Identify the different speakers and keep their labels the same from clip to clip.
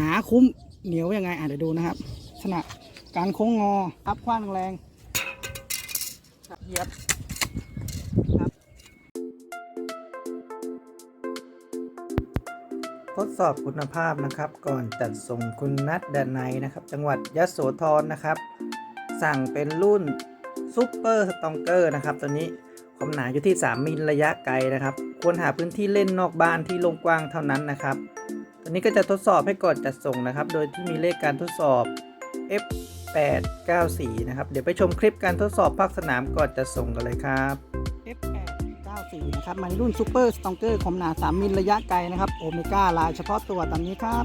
Speaker 1: หาคุ้มเหนียวยังไงอะเดี๋ยวดูนะครับลักษณะการโค้งงออัพคว้างแรงเหยียบครับ
Speaker 2: ทดสอบคุณภาพนะครับ ก่อนจัดส่งคุณนัดดนในยนะครับ จังหวัดยะโสธรนะครับ สั่งเป็นรุ่นซูเปอร์สตองเกอร์นะครับ ตัวนี้ความหนาอยู่ที่ 3 มิลระยะไกลนะครับ ควรหาพื้นที่เล่นนอกบ้านที่โล่งกว้างเท่านั้นนะครับ ตัวนี้ก็จะทดสอบให้ก่อนจัดส่งนะครับ โดยที่มีเลขการทดสอบ F894 นะครับ เดี๋ยวไปชมคลิปการทดสอบภาคสนามก่อนจัดส่งกันเลยครับ
Speaker 1: F8 94นะครับมาในรุ่นซูเปอร์สตองเกอร์ความหนา 3 มิลระยะไกลนะครับโอเมก้าลายเฉพาะตัวตามนี้ครับ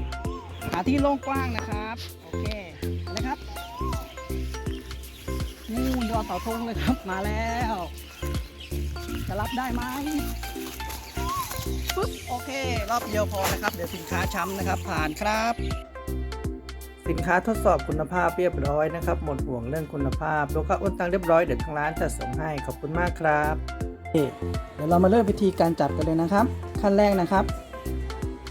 Speaker 1: หาที่โล่งกว้างนะครับ โอเคเอาเลยครับนู่นยอดเสาธงเลยครับมาแล้ว จะรับได้ไหม ปึ๊บโอเค รอบเดียวพอนะครับ เดี๋ยวสินค้าช้ำนะครับ ผ่านครับ
Speaker 2: สินค้าทดสอบคุณภาพเรียบร้อยนะครับ หมดห่วงเรื่องคุณภาพแล้วก็โอนตังเรียบร้อยเดี๋ยวทางร้านจัดส่งให้ขอบคุณมากครับ
Speaker 1: เดี๋ยวเรามาเริ่มวิธีการจับกันเลยนะครับ ขั้นแรกนะครับ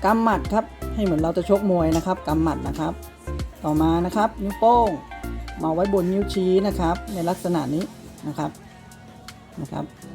Speaker 1: กำหมัดครับให้เหมือนเราจะชกมวยนะครับกำหมัดนะครับ ต่อมานะครับ นิ้วโป้งมาไว้บนนิ้วชี้นะครับ ในลักษณะนี้นะครับนะครับอ่า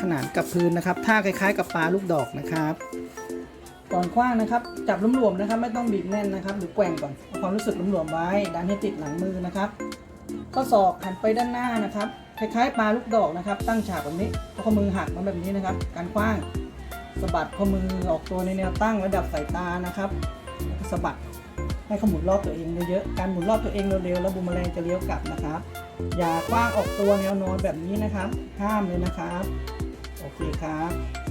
Speaker 1: ขนานกับพื้นนะครับท่าคล้ายๆ กับปลาลูกดอกนะครับ ก่อนคว้างนะครับ จับหลวมๆนะครับ ไม่ต้องบีบแน่นนะครับ หรือแกว่งก่อนเอาความรู้สึกหลวมๆไว้ดันให้ติดหลังมือนะครับข้อศอกหันไปด้านหน้านะครับ คล้ายๆปลาลูกดอกนะครับ ตั้งฉากแบบนี้ข้อมือหักมาแบบนี้นะครับ การคว้างสะบัดข้อมือออกตัวในแนวตั้งระดับสายตานะครับแล้วก็สะบัดให้ขมุนรอบตัวเองเยอะๆการหมุนรอบตัวเองเร็วๆแล้วบูมแมลงจะเลี้ยวกลับนะครับ อย่าคว้างออกตัวแนวนอนแบบนี้นะครับ ห้ามเลยนะครับ โอเคครับ